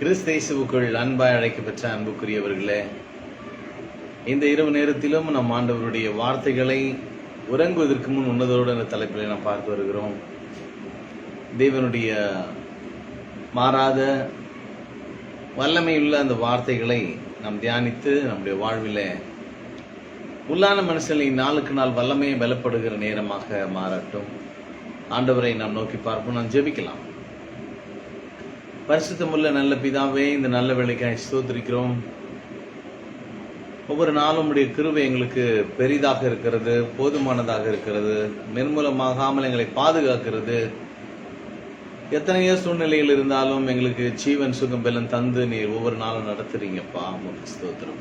கிறிஸ்தேசுவுக்குள் அன்பாய் அழைக்கப்பெற்ற அன்புக்குரியவர்களே இந்த இரவு நேரத்திலும் நம் ஆண்டவருடைய வார்த்தைகளை உறங்குவதற்கு முன் உன்னதோடு என்ற தலைப்பில் நாம் பார்த்து வருகிறோம். தேவனுடைய மாறாத வல்லமையுள்ள அந்த வார்த்தைகளை நாம் தியானித்து நம்முடைய வாழ்விலே உள்ளான மனுஷனை நாளுக்கு நாள் வல்லமையை பலப்படுகிற நேரமாக மாறட்டும். ஆண்டவரை நாம் நோக்கி பார்ப்போம் நாம் ஜெபிக்கலாம். பரிசுத்தமுள்ள நல்ல பிதாவே இந்த நல்ல வேலைக்காய் ஸ்தோத்திரிக்கிறோம். ஒவ்வொரு நாளும் உடைய கிருவை எங்களுக்கு பெரிதாக இருக்கிறது போதுமானதாக இருக்கிறது நிர்மூலமாகாமல் எங்களை பாதுகாக்கிறது. எத்தனையோ சூழ்நிலையில் இருந்தாலும் எங்களுக்கு ஜீவன் சுகம் பெலன் தந்து நீர் ஒவ்வொரு நாளும் நடத்துறீங்கப்பா. உமக்கு ஸ்தோத்திரம்.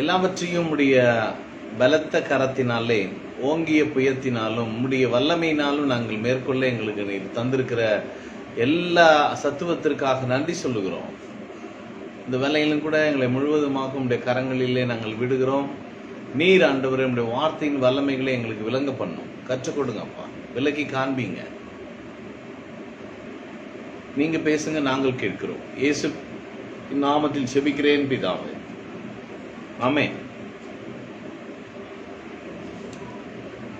எல்லாவற்றையும் உடைய பலத்த கரத்தினாலே ஓங்கிய புயத்தினாலும் உடைய வல்லமையினாலும் நாங்கள் மேற்கொள்ள எங்களுக்கு நீர் தந்திருக்கிற எல்லா சத்துவத்திற்காக நன்றி சொல்லுகிறோம். இந்த வேலையிலும் கூட எங்களை முழுவதுமாக உடைய கரங்களிலே நாங்கள் விடுகிறோம். நீர் ஆண்டவர் உடைய வார்த்தையின் வல்லமைகளை எங்களுக்கு விளங்க பண்ணும். கற்றுக் கொடுங்கப்பா விலக்கி காண்பீங்க. நீங்க பேசுங்க நாங்கள் கேட்கிறோம். இயேசு நாமத்தில் செபிக்கிறேன் பிதாவே. ஆமே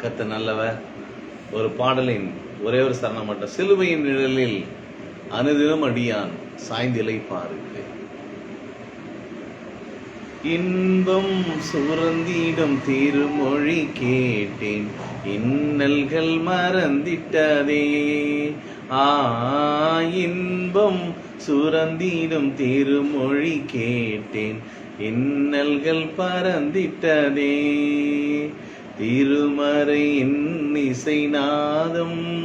கத்த நல்லவர். ஒரு பாடலின் ஒரே ஒரு சரணம் மட்டும். சிலுவையின் நிழலில் அனுதினம் அடியான் சாய்ந்திலை பாருக்கு. இன்பம் சுரந்திடம் திருமொழி கேட்டேன். இன்னல்கள் மறந்திட்டதே. ஆ இன்பம் சுரந்திடும் திருமொழி கேட்டேன். இன்னல்கள் பறந்திட்டதே. திருமறையின் இசைநாதம்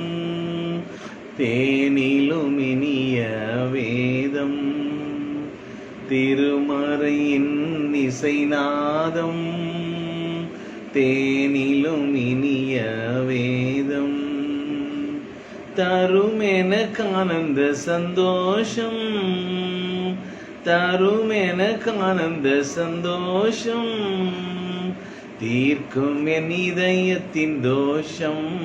தேனிலும் இனிய வேதம். திருமறையின் இசைநாதம் தேனிலும் இனிய வேதம். தரும் எனக்கு ஆனந்த சந்தோஷம் தரும் எனக்கு ஆனந்த சந்தோஷம். தீர்க்கும் என் இதயத்தின் தோஷம்.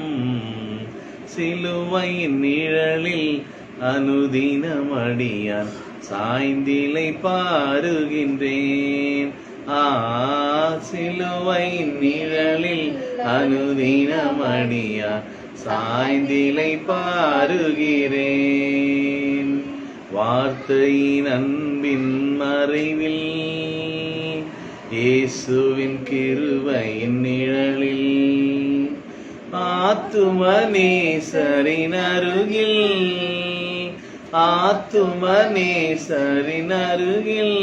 சிலுவையின் நிழலில் அனுதினம் அடியான் சாய்ந்திலை பாருகின்றேன். ஆ சிலுவை நிழலில் அனுதினம் அடியான் சாய்ந்திலை பாருகிறேன். வார்த்தையின் அன்பின் மறைவில் இயேசுவின் கிருவையின் நிழலில் ஆத்துமனேசரின் அருகில் ஆத்துமனேசரின் அருகில்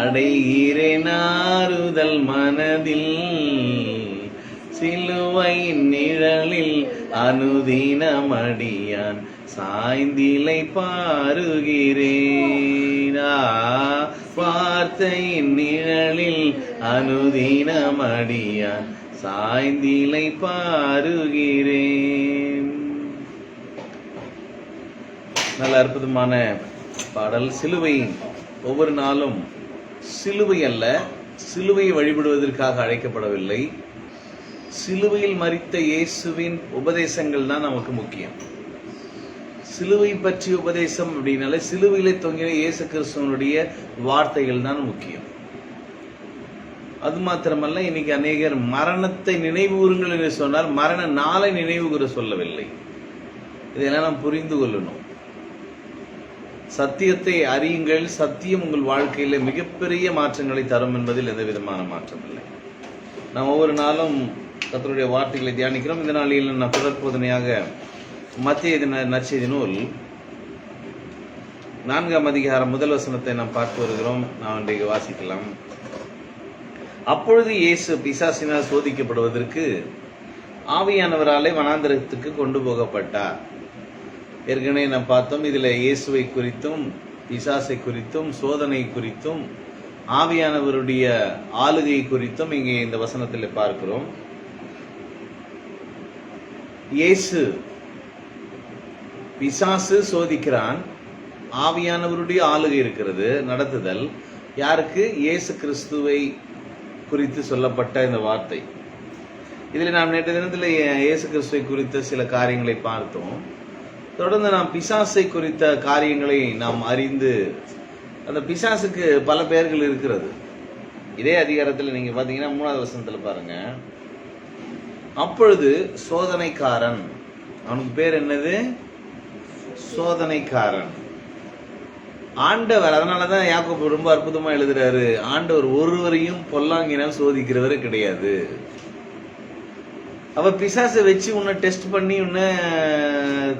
அடைகிறேன் ஆறுதல் மனதில். சிலுவையின் நிழலில் அனுதினமடியான் சாய்ந்திலை பாருகிறேனா. ஆ, நிழலில் அனுதினமடியான் சாய்ந்திலை பாருகிறேன். நல்ல அற்புதமான பாடல். சிலுவை ஒவ்வொரு நாளும் சிலுவை அல்ல சிலுவையை வழிபடுவதற்காக அழைக்கப்படவில்லை. சிலுவையில் மறித்த இயேசுவின் உபதேசங்கள் தான் நமக்கு முக்கியம். சிலுவை பற்றி உபதேசம் அப்படின்னாலே சிலுவையிலே தொங்கின இயேசு கிறிஸ்துவனுடைய வார்த்தைகள் தான் முக்கியம். அது மாத்திரமல்ல இன்னைக்கு அநேகர் மரணத்தை நினைவுகூறுங்கள் என்று சொன்னால் மரண நாளை நினைவுகூற சொல்லவில்லை. இதெல்லாம் நாம் புரிந்து கொள்ளணும். சத்தியத்தை அறியுங்கள். சத்தியம் உங்கள் வாழ்க்கையில மிகப்பெரிய மாற்றங்களை தரும் என்பதில் எந்த விதமான மாற்றம் இல்லை. நாம் ஒவ்வொரு நாளும் கத்தருடைய வார்த்தைகளை தியானிக்கிறோம். இந்த நாளில் நான் தொடர்போதனையாக மத்திய நற்செய்தி நூல். நான்காம் அதிகாரம் முதல் வசனத்தை நாம் பார்த்து வருகிறோம். நாம் இன்றைக்கு வாசிக்கலாம். அப்பொழுது இயேசு பிசாசினால் சோதிக்கப்படுவதற்கு ஆவியானவராலே வனாந்திரத்துக்கு கொண்டு போகப்பட்டார். ஏற்கனவே நாம் பார்த்தோம் இதில் இயேசுவை குறித்தும் பிசாசை குறித்தும் சோதனை குறித்தும் ஆவியானவருடைய ஆளுகை குறித்தும் இங்கே இந்த வசனத்தில் பார்க்கிறோம். இயேசு பிசாசு சோதிக்கிறான். ஆவியானவருடைய ஆளுகை இருக்கிறது நடத்துதல். யாருக்கு? இயேசு கிறிஸ்துவை குறித்து சொல்லப்பட்ட இந்த வார்த்தை. இதில் நாம் நேற்று தினத்தில் இயேசு கிறிஸ்துவை குறித்த சில காரியங்களை பார்த்தோம். தொடர்ந்து நாம் பிசாசை குறித்த காரியங்களை நாம் அறிந்து அந்த பிசாசுக்கு பல பெயர்கள் இருக்கிறது. இதே அதிகாரத்தில் நீங்க பார்த்தீங்கன்னா மூணாவது வசனத்தில் பாருங்க. அப்பொழுது சோதனைக்காரன் அவனுக்கு பேர் என்னது? சோதனைக்காரன். ஆண்டவர் அதனாலதான் யாக்கோப் ரொம்ப அற்புதமா எழுதுறாரு ஆண்டவர் ஒருவரையும் பொல்லாங்கினால் சோதிக்கிறவரே கிடையாது. அவ பிசாசை வச்சு உன்னை டெஸ்ட் பண்ணி உன்னை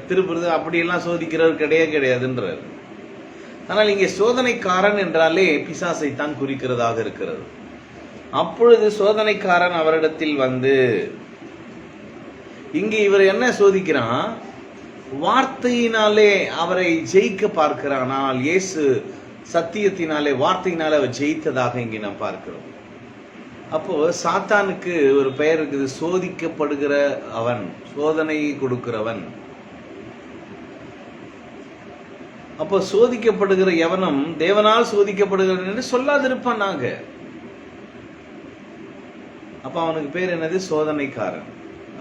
திருப்புறது அப்படியெல்லாம் சோதிக்கிறவர் கிடையாது கிடையாதுன்றார். ஆனால் இங்கே சோதனைக்காரன் என்றாலே பிசாசை தான் குறிக்கிறதாக இருக்கிறது. அப்பொழுது சோதனைக்காரன் அவரிடத்தில் வந்து இங்கே இவர் என்ன சோதிக்கிறான்? வார்த்தையினாலே அவரை ஜெயிக்க பார்க்கிறான். ஆனால் இயேசு சத்தியத்தினாலே வார்த்தையினாலே அவர் ஜெயித்ததாக இங்கே நாம் பார்க்கிறோம். அப்போ சாத்தானுக்கு ஒரு பெயர் இருக்குது சோதிக்கப்படுகிற அவன் சோதனை கொடுக்கிறவன். அப்போ சோதிக்கப்படுகிற எவனும் தேவனால் சோதிக்கப்படுகிறவன் என்று சொல்லாதிருப்பான் நாங்க அப்ப அவனுக்கு பேர் என்னது? சோதனைக்காரன்.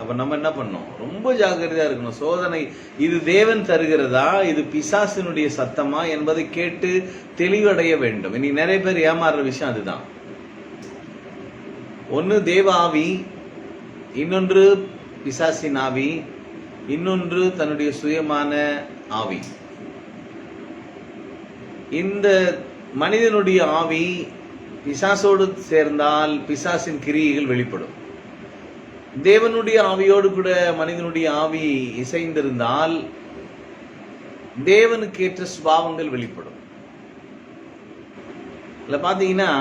அப்ப நம்ம என்ன பண்ணோம்? ரொம்ப ஜாக்கிரதையா இருக்கணும். சோதனை இது தேவன் தருகிறதா? இது பிசாசினுடைய சத்தமா என்பதை கேட்டு தெளிவடைய வேண்டும். இனி நிறைய பேர் ஏமாறுற விஷயம் அதுதான். ஒன்னு தேவ ஆவி இன்னொன்று பிசாசின் ஆவி இன்னொன்று தன்னுடைய சுயமான ஆவி. இந்த மனிதனுடைய ஆவி பிசாசோடு சேர்ந்தால் பிசாசின் கிரியைகள் வெளிப்படும். தேவனுடைய ஆவியோடு கூட மனிதனுடைய ஆவி இசைந்திருந்தால் தேவனுக்கு ஏற்ற சுபாவங்கள் வெளிப்படும். இல்ல பாத்தீங்கன்னா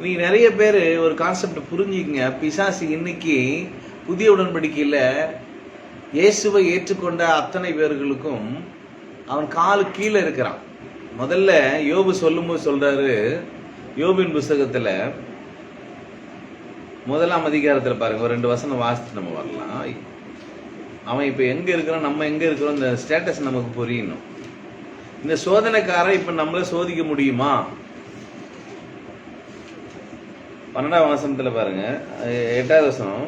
நீ நிறைய பேர் ஒரு கான்செப்ட் புரிஞ்சுக்கங்க. பிசாசு இன்னைக்கு புதிய உடன்படிக்கையில இயேசுவை ஏற்றுக்கொண்ட அத்தனை பேர்களுக்கும் அவன் காலு கீழே இருக்கிறான். முதல்ல யோபு சொல்லும்போது சொல்றாரு யோபின் புஸ்தகத்துல முதலாம் அதிகாரத்தில் பாருங்க ஒரு ரெண்டு வசனம் வாசித்து நம்ம வரலாம் அவன் இப்போ எங்கே இருக்கிறோம் நம்ம எங்கே இருக்கிறோம் இந்த ஸ்டேட்டஸ் நமக்கு புரியணும். இந்த சோதனைக்காரன் இப்போ நம்மளை சோதிக்க முடியுமா? பன்னெண்டாம் வசனத்தில் பாருங்க எட்டாவது வசனம்.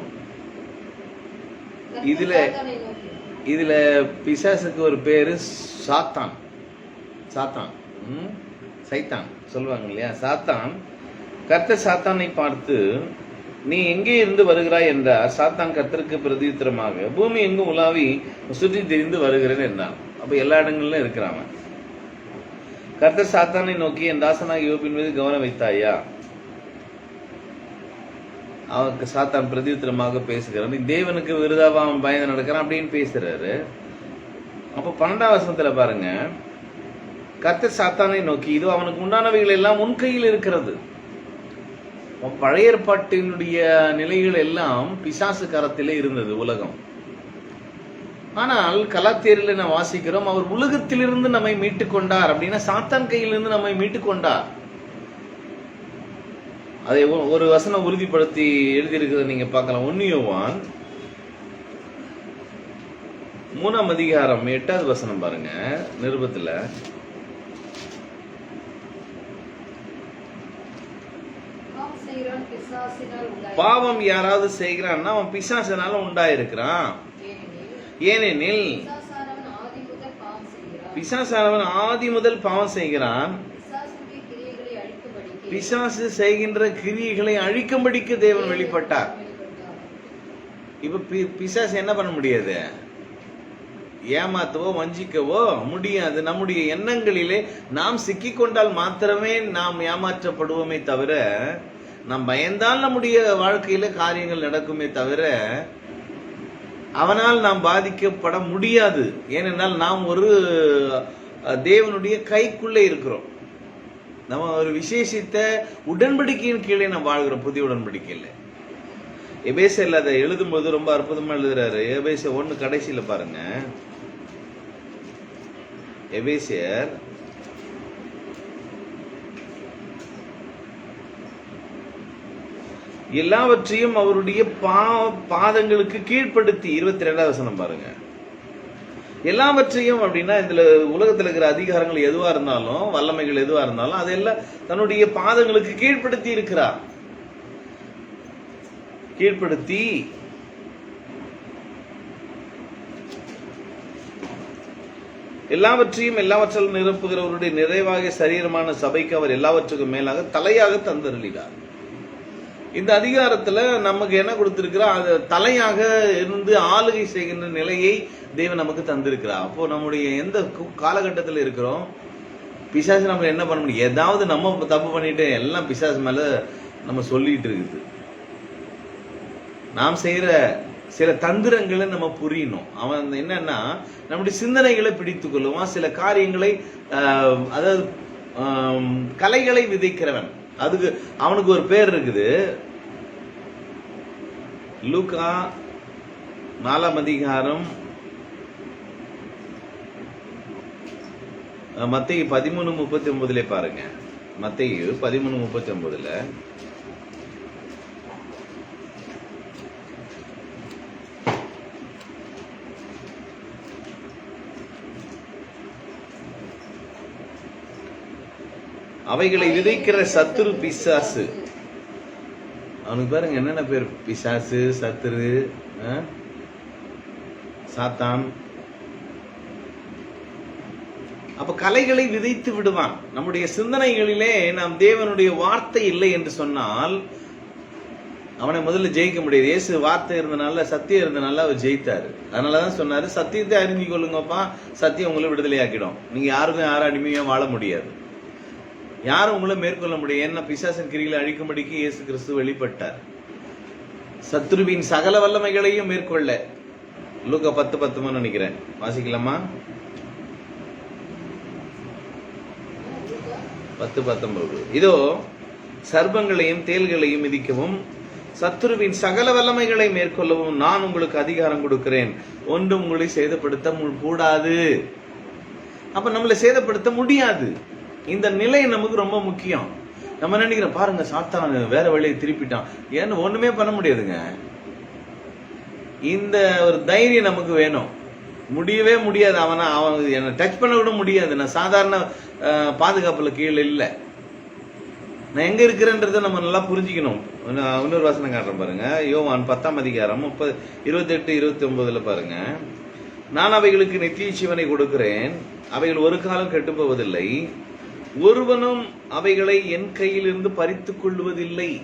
இதில் இதில் பிசாசுக்கு ஒரு பேர் சாத்தான். சாத்தான். ம்? சைத்தான். சொல்லுவாங்க இல்லையா? சாத்தான். கர்த்த சாத்தானை பார்த்து நீ எங்கே இருந்து வருகிறாய் என்றார் சாத்தான் கத்திற்கு பிரதித்திரமாக பூமி எங்கும் உலாவி சுற்றி தெரிந்து வருகிறேன் என்றான். அப்ப எல்லா இடங்களிலும் இருக்கிறான் அவன். கர்த்தர் சாத்தானை நோக்கி என் தாசனாக யோபின் மீது கவனம் வைத்தாயா? அவனுக்கு சாத்தான் பிரதித்திரமாக பேசுகிறான். நீ தேவனுக்கு விருதாவா அவன் பயந்து நடக்கிறான்? அப்படின்னு பேசுறாரு. அப்ப பன்னெண்டாம் வசனத்துல பாருங்க கர்த்தர் சாத்தானை நோக்கி இது அவனுக்கு உண்டானவைகள் எல்லாம் உன் கையில் இருக்கிறது. பழைய ஏற்பாட்டினுடைய நிலைகள் எல்லாம் பிசாசு கரத்திலே இருந்தது உலகம். ஆனால் கலாத்தேரில் நான் வாசிக்கிறோம்? அவர் உலகத்திலிருந்து நம்மை மீட்டுக் கொண்டார் அப்படின்னா சாத்தான் கையிலிருந்து நம்மை மீட்டுக் கொண்டார். அதை ஒரு வசனம் உறுதிப்படுத்தி எழுதியிருக்கிறத நீங்க பார்க்கலாம். ஒன்னியோவான் மூணாம் அதிகாரம் எட்டாவது வசனம் பாருங்க நிருபத்துல பாவம் செய்கிறவன் பிசாசினால் உண்டாய் பாவம் யாராவது செய்கிறான்னா அவன் பிசாசனால உண்டாயிருக்கிறான். ஏனெனில் பிசாசானவன் ஆதி முதல் பாவம் செய்கிறான். பிசாசு செய்கின்ற கிரியைகளை அழிக்கும்படிக்கு தேவன் வெளிப்பட்டார். இப்ப பிசாசு என்ன பண்ண முடியாது? ஏமாத்தவோ வஞ்சிக்கவோ முடியாது. நம்முடைய எண்ணங்களிலே நாம் சிக்கிக்கொண்டால் மாத்திரமே நாம் ஏமாற்றப்படுவோமே தவிர நாம் பயந்தால் நம்முடைய வாழ்க்கையில காரியங்கள் நடக்குமே தவிர அவனால் நாம் பாதிக்கப்பட முடியாது. ஏனென்றால் நாம் ஒரு தேவனுடைய கைக்குள்ளே இருக்கிறோம். நம்ம ஒரு விசேஷித்த உடன்படிக்கையின் கீழே நாம் வாழ்கிறோம் புதிய உடன்படிக்கையில். எபேசியர்ல அதை எழுதும்போது ரொம்ப அற்புதமா எழுதுறாரு. எபேச ஒன்று கடைசியில் பாருங்க. எபேசியர் எல்லாவற்றையும் அவருடைய பா பாதங்களுக்கு கீழ்ப்படுத்தி இருபத்தி ரெண்டாவது வசனம் பாருங்க. எல்லாவற்றையும் அப்படின்னா இதுல உலகத்துல இருக்கிற அதிகாரங்கள் எதுவா இருந்தாலும் வல்லமைகள் எதுவா இருந்தாலும் அதெல்லாம் தன்னுடைய பாதங்களுக்கு கீழ்ப்படுத்தி இருக்கிறார். கீழ்ப்படுத்தி எல்லாவற்றையும் எல்லாவற்றாலும் நிரப்புகிறவருடைய நிறைவாக சரீரமான சபைக்கு அவர் எல்லாவற்றுக்கும் மேலாக தலையாக தந்தருளினார். இந்த அதிகாரத்துல நமக்கு என்ன கொடுத்திருக்கிறார் அது தலையாக இருந்து ஆளுகை செய்கின்ற நிலையை தேவன் நமக்கு தந்திருக்கிறார். அப்போ நம்முடைய எந்த காலகட்டத்தில் இருக்கிறோம்? பிசாசு நம்ம என்ன பண்ண முடியும்? ஏதாவது நம்ம தப்பு பண்ணிட்டு எல்லாம் பிசாசு மேல நம்ம சொல்லிட்டு இருக்குது. நாம் செய்யற சில தந்திரங்களை நம்ம புரியணும். அவன் என்னன்னா நம்முடைய சிந்தனைகளை பிடித்து கொள்ளுவான். சில காரியங்களை அதாவது கலைகளை விதைக்கிறவன். அதுக்கு அவனுக்கு ஒரு பேர் இருக்குது. லூக்கா நாலாம் அதிகாரம் மத்திய பதிமூணு முப்பத்தி ஒன்பதுல பாருங்க. மத்திய பதிமூணு முப்பத்தி ஒன்பதுல அவைகளை விதைக்கிற சத்துரு பிசாசு. அவனுக்கு பாருங்க என்னென்ன பேர்? பிசாசு சத்துரு ஆ? சாத்தான். அப்ப கலைகளை விதைத்து விடுவான். நம்முடைய சிந்தனைகளிலே நாம் தேவனுடைய வார்த்தை இல்லை என்று சொன்னால் அவனை முதல்ல ஜெயிக்க முடியாது. இயேசு வார்த்தை இருந்தனால சத்தியம் இருந்தனால அவர் ஜெயித்தாரு. அதனாலதான் சொன்னாரு சத்தியத்தை அறிஞ்சு கொள்ளுங்கப்பா சத்தியம் உங்களை விடுதலையாக்கிடும். நீங்க யாருக்கும் யாரும் அடிமையா வாழ முடியாது? யாரும் உங்களை மேற்கொள்ள முடியும்? என்ன பிசாசன் கிரிகளை அழிக்கும்படிக்கு இயேசு கிறிஸ்து வெளிப்பட்டார். சத்ருவின் சகல வல்லமைகளையும் மேற்கொள்ள. லூக்க பத்து பத்துமா நினைக்கிறேன். வாசிக்கலாமா? பத்து பத்தொன்பது. இதோ சர்பங்களையும் தேள்களையும் மிதிக்கவும் சத்துருவின் சகல வல்லமைகளை மேற்கொள்ளவும் நான் உங்களுக்கு அதிகாரம் கொடுக்கிறேன். ஒன்றும் உங்களை சேதப்படுத்த கூடாது. அப்ப நம்மளை சேதப்படுத்த முடியாது. இந்த நிலை நமக்கு ரொம்ப முக்கியம். நம்ம நினைக்கிறோம்? பாருங்க சாத்தான் வேற வழியை திருப்பிட்டான். ஏன்னு ஒண்ணுமே பண்ண முடியாதுங்க. இந்த ஒரு தைரியம் நமக்கு வேணும். முடியவே முடியாது. அவனை அவன் என்னை டச் பண்ண கூட முடியாது. நான் சாதாரண பாதுகாப்பில் பாதுகாப்புல கீழே இல்லை. நான் எங்க இருக்கிறேன்றதை நம்ம நல்லா புரிஞ்சுக்கணும். இன்னொரு வசனம் காட்டுறேன் பாருங்க. யோவான் பத்தாம் அதிகாரம் முப்பது இருபத்தெட்டு இருபத்தி ஒன்பதுல பாருங்க. நான் அவைகளுக்கு நித்திய சிவனை கொடுக்கிறேன். அவைகள் ஒரு காலம் கெட்டு போவதில்லை. ஒருவனும் அவைகளை என் கையிலிருந்து பறித்து கொள்வதில்லை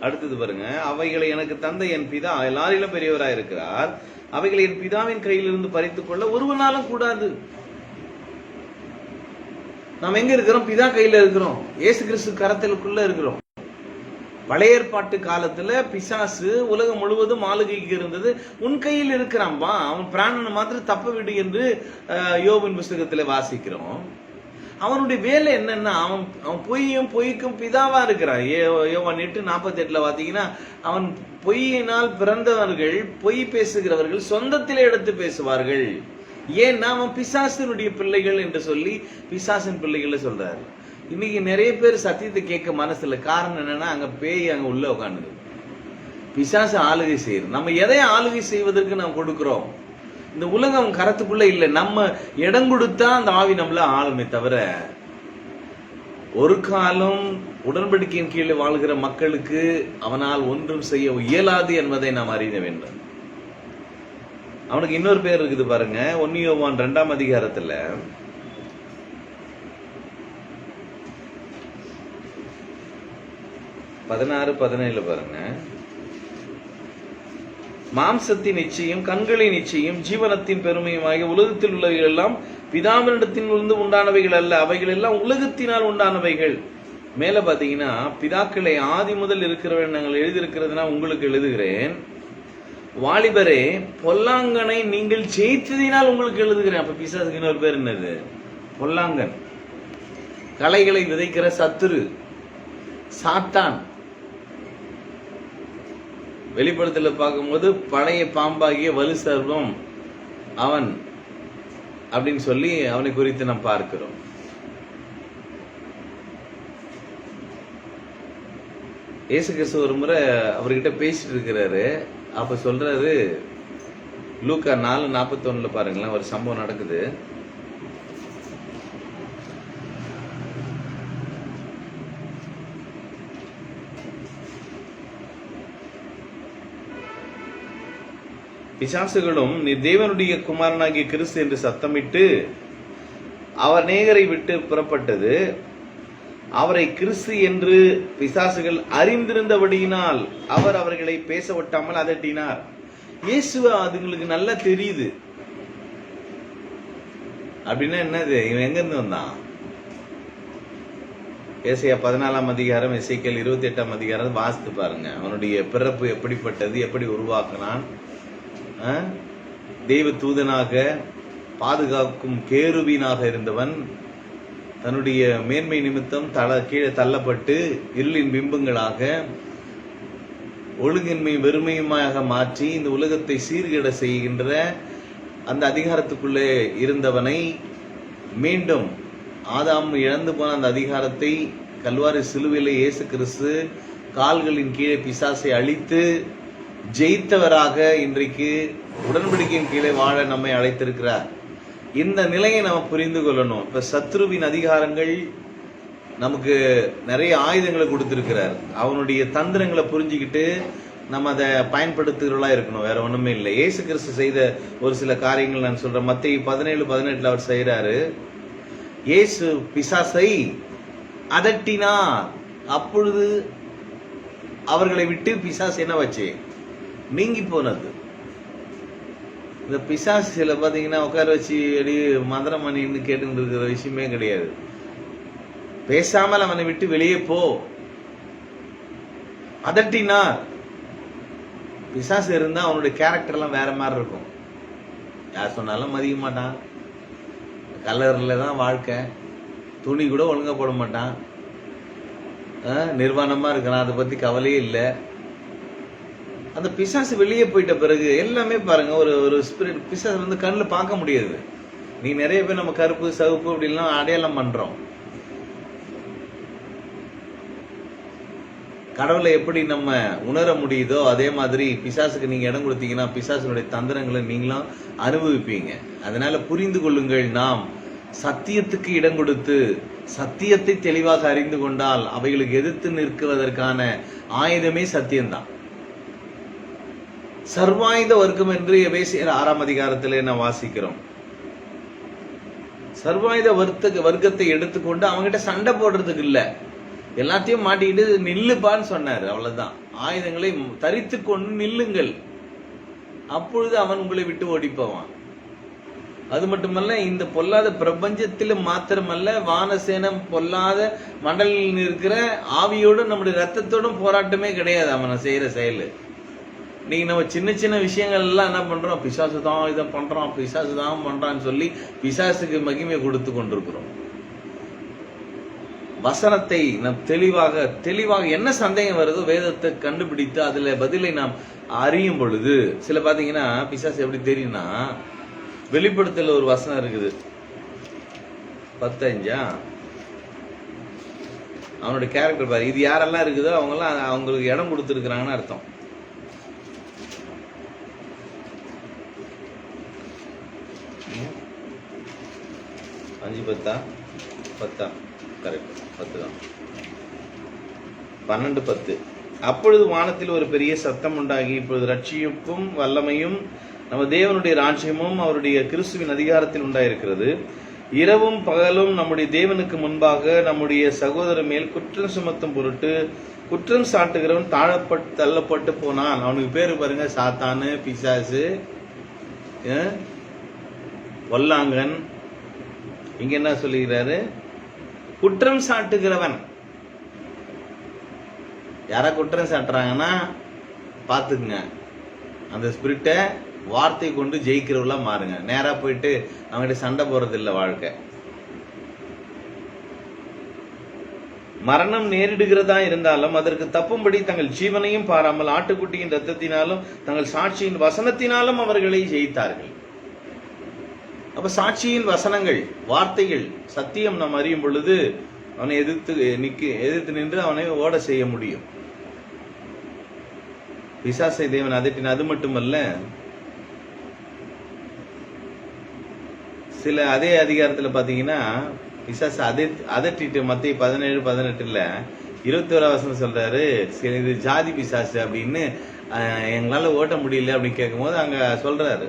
அடுத்தது பாருங்க அவைகளை எனக்கு தந்த என் பிதா எல்லாரிலும் பெரியவராக இருக்கிறார். அவைகளை என் பிதாவின் கையிலிருந்து பறித்துக் கொள்ள ஒருவனாலும் கூடாது. நாம் எங்க இருக்கிறோம்? பிதா கையில இருக்கிறோம். ஏசு கிறிஸ்து கரத்திலுக்குள்ள இருக்கிறோம். பழைய ஏற்பாட்டு காலத்துல பிசாசு உலகம் முழுவதும் ஆளுகைக்கு இருந்தது. உன் கையில் இருக்கிறான் வா. அவன் பிராணனை மாத்திரம் தப்ப விடு என்று யோபின் புஸ்தகத்துல வாசிக்கிறோம். அவனுடைய வேலை என்னன்னா அவன் அவன் பொய்யும் பொய்க்கும் பிதாவா இருக்கிறான். ஏ- யோவான் எட்டு நாற்பத்தி எட்டுல பாத்தீங்கன்னா அவன் பொய்யினால் பிறந்தவர்கள் பொய் பேசுகிறவர்கள் சொந்தத்தில் எடுத்து பேசுவார்கள். ஏன்னா அவன் பிசாசினுடைய பிள்ளைகள் என்று சொல்லி பிசாசின் பிள்ளைகள் சொல்றாரு. இன்னைக்கு நிறைய பேர் சத்தியத்தை கேட்க மனசுல காரணம் என்னன்னா அங்க பேய் அங்க உள்ள உட்காந்துது பிசாசு ஆளுகை செய்யுது நம்ம எதை ஆளுகை செய்வதற்கு நாம் கொடுக்கிறோம். இந்த உலகம் கரத்துக்குள்ள இல்லை. நம்ம இடம் கொடுத்தா அந்த ஆவி நம்மள ஆளுமே தவிர ஒரு காலம் உடன்படிக்கையின் கீழே வாழ்கிற மக்களுக்கு அவனால் ஒன்றும் செய்ய இயலாது என்பதை நாம் அறிய வேண்டும். அவனுக்கு இன்னொரு பேர் இருக்குது பாருங்க. ஒன்னியோவான் ரெண்டாம் அதிகாரத்துல பதினாறு பதினேழு பாருங்க. மாம்சத்தின் நிச்சயம் கண்களின் நிச்சயம் ஜீவனத்தின் பெருமையுமாகிய உலகத்தில் உள்ளவைகள் எல்லாம் பிதாவினிடத்தில் இருந்து உண்டானவைகள் அல்ல. அவைகள் எல்லாம் உலகத்தினால் உண்டானவைகள். மேல பாத்தீங்கன்னா பிதாக்களை ஆதி முதல் இருக்கிறவன் நாங்கள் எழுதியிருக்கிறதுனா உங்களுக்கு எழுதுகிறேன். வாலிபரே பொல்லாங்கனை நீங்கள் ஜெயித்ததினால் உங்களுக்கு எழுதுகிறேன். அப்ப பிசாசுக்கு இன்னொரு பேர் என்னது? பொல்லாங்கன். கலைகளை விதைக்கிற சத்துரு. சாத்தான். வெளிப்படத்துல பார்க்கும்போது பழைய பாம்பாகிய வலு சர்வம் அவன் அப்படின்னு சொல்லி அவனை குறித்து நாம் பார்க்கிறோம். இயேசு கிறிஸ்து ஒரு முறை அவர்கிட்ட பேசிட்டு இருக்கிறாரு. அப்ப சொல்றாரு லூக்கா நாலு நாற்பத்தொன்னுல பாருங்களேன் ஒரு சம்பவம் நடக்குது. பிசாசுகளும் நீ தேவனுடைய குமாரனாகிய கிறிஸ்து என்று சத்தமிட்டு அவர் நேகரை விட்டு புறப்பட்டது. அவரை கிறிஸ்து என்று பிசாசுகள் அறிந்திருந்தபடியினால் அவர் அவர்களை பேச விட்டாமல் அதட்டினார். இயேசுவ அதுங்களுக்கு நல்லா தெரியுது. அப்படின்னா என்னது? இவன் எங்கிருந்து வந்தான்? ஏசையா பதினாலாம் அதிகாரம் இசைக்கல் இருபத்தி எட்டாம் அதிகாரம் வாசித்து பாருங்க. அவனுடைய பிறப்பு எப்படிப்பட்டது எப்படி உருவாக்கினான்? தெய்வ தூதனாக பாதுகாக்கும் கேருபீனாக இருந்தவன் தன்னுடைய மேன்மை நிமித்தம் தள கீழே தள்ளப்பட்டு இருளின் பிம்பங்களாக ஒழுங்கின்மை வெறுமையுமாக மாற்றி இந்த உலகத்தை சீர்கேட செய்கின்ற அந்த அதிகாரத்துக்குள்ளே இருந்தவனை மீண்டும் ஆதாம் இழந்து போன அந்த அதிகாரத்தை கல்வாரி சிலுவையிலே இயேசு கிறிஸ்து கால்களின் கீழே பிசாசை அழித்து ஜெயித்தவராக இன்றைக்கு உடன்படிக்கையின் கீழே வாழ நம்மை அழைத்திருக்கிறார். இந்த நிலையை நம்ம புரிந்து கொள்ளணும். இப்போ சத்ருவின் அதிகாரங்கள் நமக்கு நிறைய ஆயுதங்களை கொடுத்துருக்கிறார். அவனுடைய தந்திரங்களை புரிஞ்சுக்கிட்டு நம்ம அதை பயன்படுத்துகிறவளா இருக்கணும். வேற ஒன்றுமே இல்லை. ஏசு கிறிஸ்து செய்த ஒரு சில காரியங்கள் நான் சொல்கிறேன் மற்ற பதினேழு பதினெட்டில் அவர் செய்கிறாரு இயேசு பிசாசை அதட்டினார். அப்பொழுது அவர்களை விட்டு பிசாஸ் என்ன வச்சு நீங்கி போனது இந்த பிசாசு சில பார்த்தீங்கன்னா உட்கார வச்சு அடி மந்திரம் பண்ணின்னு கேட்டுட்டு இருக்கிற விஷயமே கிடையாது. பேசாமல் அவனை விட்டு வெளியே போ. அதட்டினா பிசாசு இருந்தால் அவனுடைய கேரக்டர்லாம் வேற மாதிரி இருக்கும். யார் சொன்னாலும் மதிக்க மாட்டான். கலரில் தான் வாழ்க்கை. துணி கூட ஒழுங்காக போட மாட்டான். நிர்வாணமாக இருக்கிறான். அதை பற்றி கவலையே இல்லை. அந்த பிசாசு வெளியே போயிட்ட பிறகு எல்லாமே பாருங்க ஒரு ஒரு ஸ்பிரிட் பிசாசு வந்து கண்ணில் பார்க்க முடியாது. நீ நிறைய பேர் நம்ம கருப்பு சவுப்பு அப்படின்லாம் அடையாளம் பண்றோம். கடவுளை எப்படி நம்ம உணர முடியுதோ அதே மாதிரி பிசாசுக்கு நீங்க இடம் கொடுத்தீங்கன்னா பிசாசுடைய தந்திரங்களை நீங்களும் அனுபவிப்பீங்க. அதனால புரிந்து கொள்ளுங்கள் நாம். சத்தியத்துக்கு இடம் கொடுத்து சத்தியத்தை தெளிவாக அறிந்து கொண்டால் அவைகளுக்கு எதிர்த்து நிற்குவதற்கான ஆயுதமே சத்தியம்தான். சர்வாயுத வர்க்கம் என்று எபேசியர் ஆறாம் அதிகாரத்திலே நான் வாசிக்கிறோம். சர்வாயுத வர்த்தக வர்க்கத்தை எடுத்துக்கொண்டு அவங்ககிட்ட சண்டை போடுறதுக்கு இல்லை. எல்லாத்தையும் மாட்டிக்கிட்டு நில்லுப்பான்னு சொன்னார் அவ்வளவுதான். ஆயுதங்களை தரித்து கொண்டு நில்லுங்கள். அப்பொழுது அவன் உங்களை விட்டு ஓடிப்போவான். அது மட்டுமல்ல இந்த பொல்லாத பிரபஞ்சத்தில் மாத்திரமல்ல வானசேனம் பொல்லாத மண்டலில் இருக்கிற ஆவியோடும் நம்முடைய ரத்தத்தோடும் போராட்டமே கிடையாது அவனை செய்யற செயல். இன்னைக்கு நம்ம சின்ன சின்ன விஷயங்கள் எல்லாம் என்ன பண்றோம்? பிசாசு தான் இதை பண்றோம் பிசாசு தான் பண்றான்னு சொல்லி பிசாசுக்கு மகிமை கொடுத்து கொண்டிருக்கிறோம். வசனத்தை நாம் தெளிவாக தெளிவாக என்ன சந்தேகம் வருதோ வேதத்தை கண்டுபிடித்து அதுல பதிலை நாம் அறியும் பொழுது சில பாத்தீங்கன்னா பிசாசு எப்படி தெரியும்னா வெளிப்படுத்தல ஒரு வசனம் இருக்குது. பத்தஞ்சா? அவனுடைய கேரக்டர் பாரு. இது யாரெல்லாம் இருக்குதோ அவங்கெல்லாம் அவங்களுக்கு இடம் கொடுத்துருக்குறாங்கன்னு அர்த்தம். அஞ்சு பத்தா? பத்தா. கரெக்ட் பத்து தான் பன்னெண்டு பத்து. அப்பொழுது வானத்தில் ஒரு பெரிய சத்தம் உண்டாகி இப்பொழுது ரட்சிப்பும் வல்லமையும் நம்ம தேவனுடைய ராஜ்யமும் அவருடைய கிறிஸ்துவின் அதிகாரத்தில் உண்டாயிருக்கிறது. இரவும் பகலும் நம்முடைய தேவனுக்கு முன்பாக நம்முடைய சகோதரர் மேல் குற்றம் சுமத்தும் பொருட்டு குற்றம் சாட்டுகிறவன் தாழப்பட்டு தள்ளப்பட்டு போனான். அவனுக்கு பேர் பாருங்க சாத்தானு பிசாசு பொல்லாங்கன் இங்க என்ன சொல்லுகிறாரு? குற்றம் சாட்டுகிறவன். யாரா குற்றம் சாட்டுறாங்கன்னா பாத்துக்குங்க அந்த ஸ்பிரிட்டை வார்த்தை கொண்டு ஜெயிக்கிறவங்களா மாறுங்க. நேரா போயிட்டு அவங்ககிட்ட சண்டை போறது இல்லை வாழ்க்கை. மரணம் நேரிடுகிறதா இருந்தாலும் அதற்கு தப்பும்படி தங்கள் ஜீவனையும் பாராமல் ஆட்டுக்குட்டியின் ரத்தத்தினாலும் தங்கள் சாட்சியின் வசனத்தினாலும் அவர்களை ஜெயித்தார்கள். அப்ப சாட்சியின் வசனங்கள் வார்த்தைகள் சத்தியம் நாம் அறியும் பொழுது அவனை எதிர்த்து நிக்க எதிர்த்து நின்று அவனை ஓட செய்ய முடியும். விசாசை தேவன் அதட்டின் அது மட்டுமல்ல சில அதே அதிகாரத்துல பாத்தீங்கன்னா விசாச அதை அதட்டிட்டு மத்திய பதினேழு பதினெட்டுல இருபத்தி ஓரா வசனம் சொல்றாரு சரி இது ஜாதி பிசாசு அப்படின்னு அஹ், எங்களால ஓட்ட முடியல அப்படின்னு கேட்கும்போது அங்க சொல்றாரு.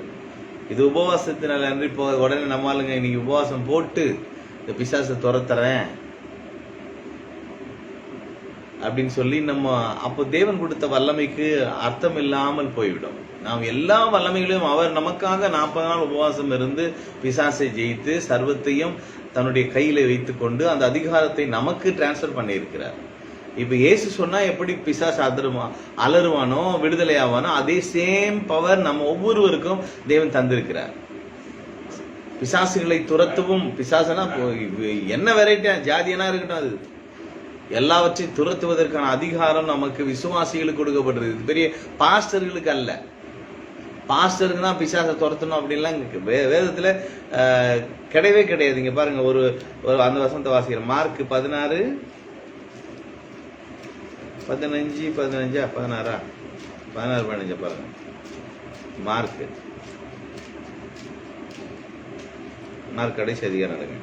இது உபவாசத்தினால் அன்றி போக உடனே நம்ம ஆளுங்க இன்னைக்கு உபவாசம் போட்டு இந்த பிசாசை துரத்துறேன் அப்படின்னு சொல்லி நம்ம அப்போ தேவன் கொடுத்த வல்லமைக்கு அர்த்தம் இல்லாமல் போய்விடும். நாம் எல்லா வல்லமைகளையும் அவர் நமக்காக நாற்பது நாள் உபவாசம் இருந்து பிசாசை ஜெயித்து சர்வத்தையும் தன்னுடைய கையில வைத்துக்கொண்டு அந்த அதிகாரத்தை நமக்கு டிரான்ஸ்ஃபர் பண்ணியிருக்கிறார். இப்போ இயேசு சொன்னால் எப்படி பிசாஸ் அதருமா அலறுவானோ விடுதலை ஆவானோ அதே சேம் பவர் நம்ம ஒவ்வொருவருக்கும் தேவன் தந்திருக்கிறார். பிசாசுகளை துரத்தவும் பிசாசுனா இப்போ என்ன வெரைட்டியா ஜாதியனா இருக்கட்டும் அது. எல்லாவற்றையும் துரத்துவதற்கான அதிகாரம் நமக்கு விசுவாசிகளுக்கு கொடுக்கப்பட்டிருக்கு இது பெரிய பாஸ்டர்களுக்கு அல்ல. பாஸ்டருக்கு தான் பிசாசை துரத்தணும் அப்படின்லாம் வேதத்தில் வே- கிடையவே கிடையாது. இங்கே பாருங்க ஒரு ஒரு அந்த வசனத்தை வாசிக்கிறேன். மார்க் பதினாறு பதினஞ்சு பதினஞ்சா பதினாறா? பதினாறு பதினஞ்சா பாருங்க. மார்க் மார்க் கடைசி அதிகாரம் எடுங்க.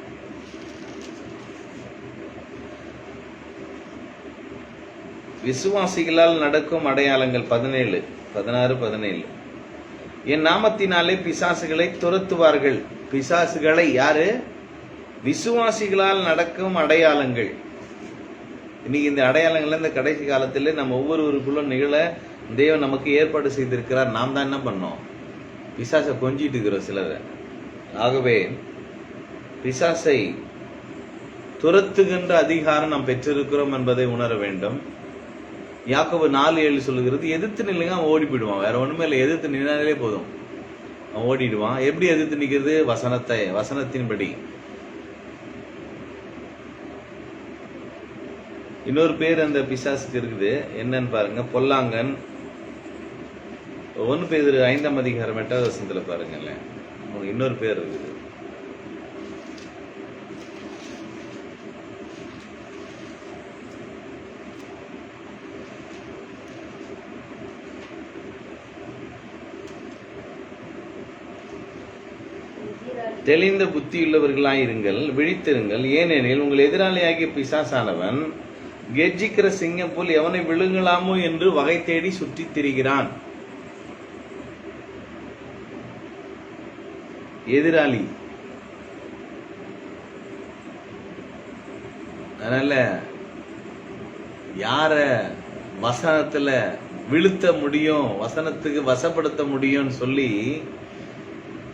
விசுவாசிகளால் நடக்கும் அடையாளங்கள் பதினேழு பதினாறு பதினேழு. என் நாமத்தினாலே பிசாசுகளை துரத்துவார்கள். பிசாசுகளை யாரு? விசுவாசிகளால் நடக்கும் அடையாளங்கள். இன்னைக்கு இந்த அடையாளங்கள்ல இந்த கடைசி காலத்தில் நம்ம ஒவ்வொருவருக்குள்ள நிகழ தெய்வம் நமக்கு ஏற்பாடு செய்திருக்கிறார். நாம் தான் என்ன பண்ணோம்? பிசாசை கொஞ்சிட்டு இருக்கிறோம் சிலரை. ஆகவே பிசாசை துரத்துகின்ற அதிகாரம் நாம் பெற்றிருக்கிறோம் என்பதை உணர வேண்டும். யாக்கோபு நாலு ஏழு சொல்லுகிறது எதிர்த்து நில்லுங்க அவன் ஓடி போயிடுவான். வேற ஒண்ணுமே இல்லை. எதிர்த்து நின்னாலே போதும். அவன் ஓடிடுவான். எப்படி எதிர்த்து நிற்கிறது வசனத்தை வசனத்தின்படி. இன்னொரு பேர் அந்த பிசாசுக்கு இருக்குது. என்னன்னு பாருங்க பொல்லாங்கன். ஒன்னு பேர் ஐந்தாம் அதிகாரம் எட்டாவது வசனத்துல பாருங்களேன். இன்னொரு பேர் இருக்குது. தெளிந்த புத்தியுள்ளவர்களாயிருங்கள் விழித்திருங்கள். ஏனெனில் உங்கள் எதிராளியாகிய பிசாசானவன் கெர்ஜிக்கிற சிங்கம் போல் எவனை விழுங்கலாமோ என்று வகை தேடி சுற்றித் திரிகிறான். எதிராளி. அதனால யார வசனத்துல விழுத்த முடியும் வசனத்துக்கு வசப்படுத்த முடியும்னு சொல்லி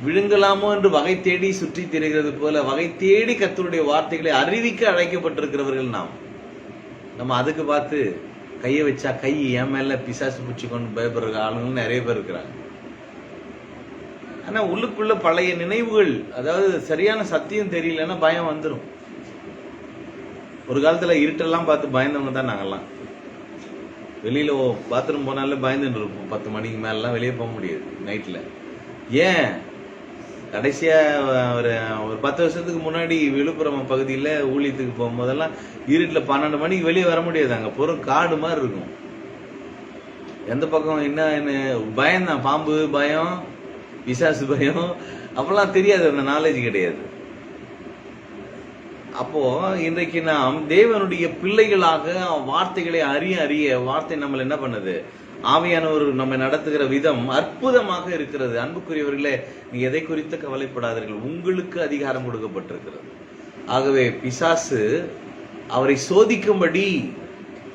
விழுங்கலாமோ என்று வகை தேடி சுற்றி திரிகிறது போல வகை தேடி கத்தருடைய வார்த்தைகளை அறிவிக்க அழைக்கப்பட்டிருக்கிறவர்கள் நாம். நம்ம அதுக்கு பார்த்து கையை வச்சா கை என் மேல பிசாசு பிடிச்சி கொண்டு பயப்படுற ஆளுங்க நிறைய பேர் இருக்கிறாங்க. ஆனா உள்ளுக்குள்ள பழைய நினைவுகள் அதாவது சரியான சத்தியம் தெரியலன்னா பயம் வந்துடும் ஒரு காலத்துல இருட்டெல்லாம் பார்த்து பயந்தவங்க தான் நாங்கெல்லாம் வெளியில பாத்ரூம் போனாலே பயந்துட்டு இருப்போம். பத்து மணிக்கு மேலாம் வெளியே போக முடியாது நைட்ல ஏன்? கடைசியா ஒரு ஒரு பத்து வருஷத்துக்கு முன்னாடி விழுப்புரம் பகுதியில் ஊழியத்துக்கு போகும்போதெல்லாம் இருட்டில் பன்னெண்டு மணிக்கு வெளியே வர முடியாது. அங்கே புறம் காடு மாதிரி இருக்கும். எந்த பக்கம் என்ன என்ன பயம் தான் பாம்பு பயம் விசாசு பயம் அப்பெல்லாம் தெரியாது. அந்த நாலேஜ் கிடையாது. அப்போ இன்றைக்கு நாம் தேவனுடைய பிள்ளைகளாக வார்த்தைகளை அறிய அறிய வார்த்தை நம்மள என்ன பண்ணுது? ஆவியானவர் நம்ம நடத்துகிற விதம் அற்புதமாக இருக்கிறது. அன்புக்குரியவர்களே நீ எதை குறித்து கவலைப்படாதீர்கள். உங்களுக்கு அதிகாரம் கொடுக்கப்பட்டிருக்கிறது. ஆகவே பிசாசு அவரை சோதிக்கும்படி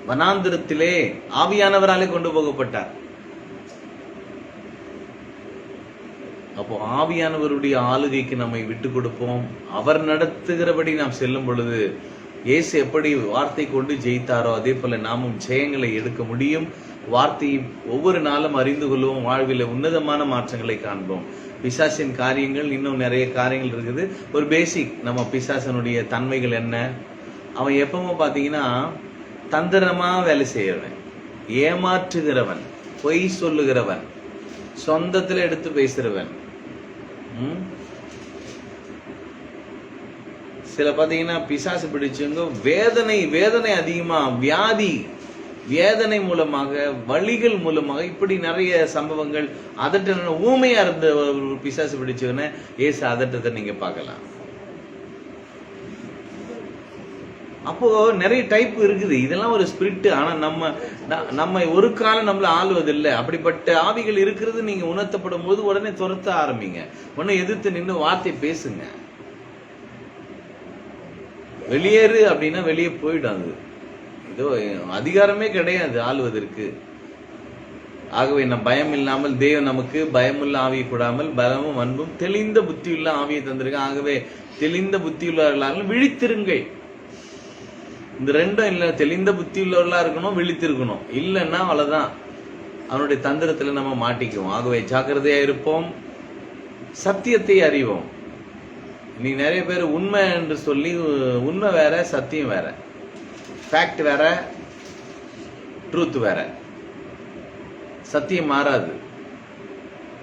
வனாந்திரத்திலே ஆவியானவராலே கொண்டு போகப்பட்டார். அப்போ ஆவியானவருடைய ஆளுகைக்கு நம்மை விட்டு கொடுப்போம். அவர் நடத்துகிறபடி நாம் செல்லும் பொழுது இயேசு எப்படி வார்த்தை கொண்டு ஜெயித்தாரோ அதே போல நாமும் ஜெயங்களை எடுக்க முடியும். வார்த்தையை ஒவ்வொரு நாளும் அறிந்து கொள்வோம். வாழ்வில் உன்னதமான மாற்றங்களை காண்போம். பிசாசின் காரியங்கள் இன்னும் நிறைய காரியங்கள் இருக்குது. ஒரு பேசிக் நம்ம பிசாசனுடைய தன்மைகள் என்ன? அவன் எப்பவுமே பார்த்தீங்கன்னா தந்திரமாக வேலை செய்யறவன். ஏமாற்றுகிறவன். பொய் சொல்லுகிறவன். சொந்தத்தில் எடுத்து பேசுகிறவன் ம்? சில பார்த்தீங்கன்னா பிசாசு பிடிச்சவங்க வேதனை வேதனை அதிகமாக வியாதி. வேதனை மூலமாக வழிகள் மூலமாக இப்படி நிறைய சம்பவங்கள் அதட்ட ஊமையா இருந்த ஒரு பிசாசு பிடிச்சவன ஏசு அதட்டத்தை நீங்க பார்க்கலாம். அப்போ நிறைய டைப் இருக்குது. இதெல்லாம் ஒரு ஸ்பிரிட் ஆனா நம்ம நம்ம ஒரு காலம் நம்மள ஆளுவதில்லை. அப்படிப்பட்ட ஆவிகள் இருக்கிறது நீங்க உணர்த்தப்படும் போது உடனே துரத்த ஆரம்பிங்க. உடனே எதிர்த்து நின்று வார்த்தை பேசுங்க. வெளியேறு அப்படின்னா வெளியே போயிடும் அது இதோ அதிகாரமே கிடையாது ஆளுவதற்கு. ஆகவே நம் பயம் இல்லாமல் தேவன் நமக்கு பயமுள்ள ஆவியை கூடாமல் பலமும் அன்பும் தெளிந்த புத்தியுள்ள ஆவியை தந்திருக்க. ஆகவே தெளிந்த புத்தியுள்ளவர்களாக விழித்திருங்கள். இந்த ரெண்டும் இல்ல தெளிந்த புத்தியுள்ளவர்களா இருக்கணும் விழித்திருக்கணும். இல்லைன்னா அவ்வளவுதான். அவனுடைய தந்திரத்துல நம்ம மாட்டிக்குவோம். ஆகவே ஜாக்கிரதையா இருப்போம். சத்தியத்தை அறிவோம். நீ நிறைய பேர் உண்மை என்று சொல்லி உண்மை வேற சத்தியம் வேற. ஃபேக்ட் வேற ட்ரூத் வேற. சத்தியம் மாறாது.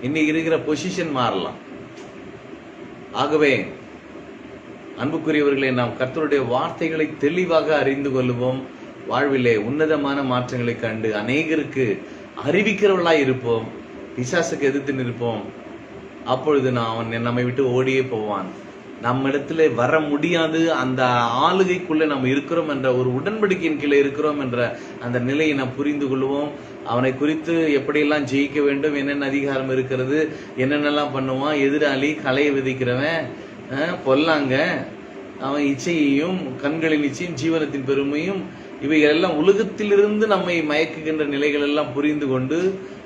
இன்னைக்கு இருக்கிற பொசிஷன் மாறலாம். ஆகவே அன்புக்குரியவர்களை நாம் கர்த்தருடைய வார்த்தைகளை தெளிவாக அறிந்து கொள்வோம் வாழ்விலே உன்னதமான மாற்றங்களை கண்டு அநேகருக்கு அறிவிக்கிறவர்களாய் இருப்போம். பிசாசுக்கு எதிர்த்து நிற்போம். அப்பொழுது நான் அவன் நம்மை விட்டு ஓடியே போவான். நம்ம இடத்துல வர முடியாது. அந்த ஆளுகைக்குள்ளே நம்ம இருக்கிறோம் என்ற ஒரு உடன்படிக்கையின் கீழே இருக்கிறோம் என்ற அந்த நிலையை நாம் புரிந்து கொள்வோம். அவனை குறித்து எப்படியெல்லாம் ஜெயிக்க வேண்டும் என்னென்ன அதிகாரம் இருக்கிறது என்னென்னலாம் பண்ணுவான் எதிராளி கலையை விதிக்கிறவன் பொல்லாங்க அவன் இச்சையையும் கண்களின் இச்சையும் ஜீவனத்தின் பெருமையும் இவைகள் எல்லாம் உலகத்திலிருந்து நம்மை மயக்குகின்ற நிலைகள் எல்லாம் புரிந்து கொண்டு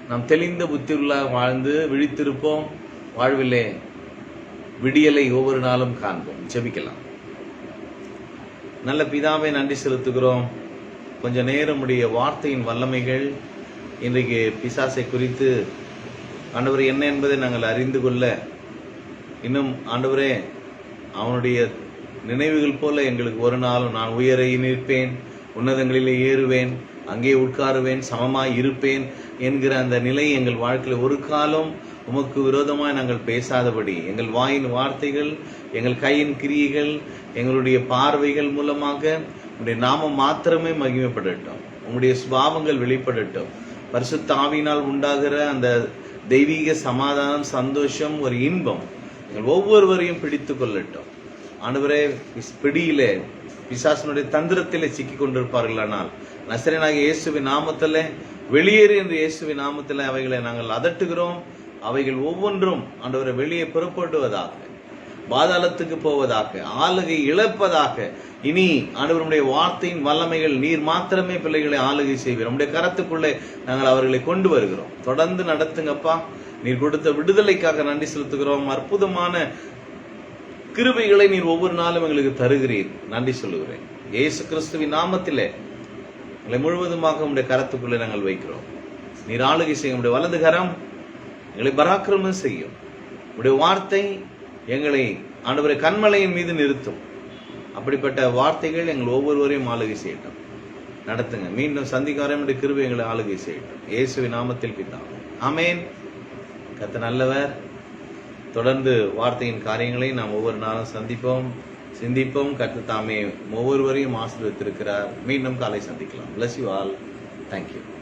நாம் தெளிந்த புத்தியுள்ளாக வாழ்ந்து விழித்திருப்போம். வாழ்விலே. விடியலை ஒவ்வொரு நாளும் காண்போம். ஜெபிக்கலாம். நல்ல பிதாவை நன்றி செலுத்துகிறோம். கொஞ்ச நேரம் உடைய வார்த்தையின் வல்லமைகள் இன்றைக்கு பிசாசை குறித்து ஆண்டவர் என்ன என்பதை நாங்கள் அறிந்து கொள்ள இன்னும் ஆண்டவரே அவனுடைய நினைவுகள் போல எங்களுக்கு ஒரு நாளும் நான் உயரை நிற்பேன் உன்னதங்களிலே ஏறுவேன் அங்கே உட்காருவேன் சமமாய் இருப்பேன் என்கிற அந்த நிலை எங்கள் வாழ்க்கையில் ஒரு காலம் உமக்கு விரோதமாக நாங்கள் பேசாதபடி எங்கள் வாயின் வார்த்தைகள் எங்கள் கையின் கிரியைகள் எங்களுடைய பார்வைகள் மூலமாக உங்களுடைய நாமம் மாத்திரமே மகிமைப்படட்டும். உங்களுடைய சுபாவங்கள் வெளிப்படட்டும். பரிசுத்த ஆவியினால் உண்டாகிற அந்த தெய்வீக சமாதானம் சந்தோஷம் ஒரு இன்பம் எங்கள் ஒவ்வொருவரையும் பிடித்து கொள்ளட்டும். ஆண்டவரே பிஸ்- பிடியிலே பிசாசனுடைய தந்திரத்திலே சிக்கி கொண்டிருப்பார்களானால் நசரனாக இயேசுவின் நாமத்தில் வெளியேறு என்று இயேசுவின் நாமத்திலே அவைகளை நாங்கள் அதட்டுகிறோம். அவைகள் ஒவ்வொன்றும் ஆண்டவரை வெளியே புறப்படுவதாக பாதாளத்துக்கு போவதாக ஆளுகை இழப்பதாக. இனி ஆண்டவருடைய வார்த்தையின் வல்லமைகள் நீர் மாத்திரமே பிள்ளைகளை ஆளுகை செய்வீர். நம்முடைய கரத்துக்குள்ளே நாங்கள் அவர்களை கொண்டு வருகிறோம். தொடர்ந்து நடத்துங்கப்பா. நீர் கொடுத்த விடுதலைக்காக நன்றி செலுத்துகிறோம். அற்புதமான கிருபைகளை நீர் ஒவ்வொரு நாளும் எங்களுக்கு தருகிறீர். நன்றி சொல்லுகிறேன். இயேசு கிறிஸ்துவின் நாமத்திலே எங்களை முழுவதுமாக உடைய கரத்துக்குள்ளே நாங்கள் வைக்கிறோம். நீர் ஆளுகை செய்ய உங்களுடைய வலது கரம் எங்களை பராக்கிரமம் செய்யும். உடைய வார்த்தை எங்களை ஆண்டவரை கண்மலையின் மீது நிறுத்தும். அப்படிப்பட்ட வார்த்தைகள் எங்கள் ஒவ்வொருவரையும் ஆளுகை செய்யட்டும். நடத்துங்க. மீண்டும் சந்திக்காரம் கிருபை எங்களை ஆளுகை செய்யட்டும். இயேசுவி நாமத்தில் பிதாவே. ஆமேன். கத்த நல்லவர். தொடர்ந்து வார்த்தையின் காரியங்களை நாம் ஒவ்வொரு நாளும் சந்திப்போம் சிந்திப்போம். கத்து தாமே ஒவ்வொருவரையும் ஆசிர்வித்திருக்கிறார் மீண்டும் காலை சந்திக்கலாம். Bless you all thank you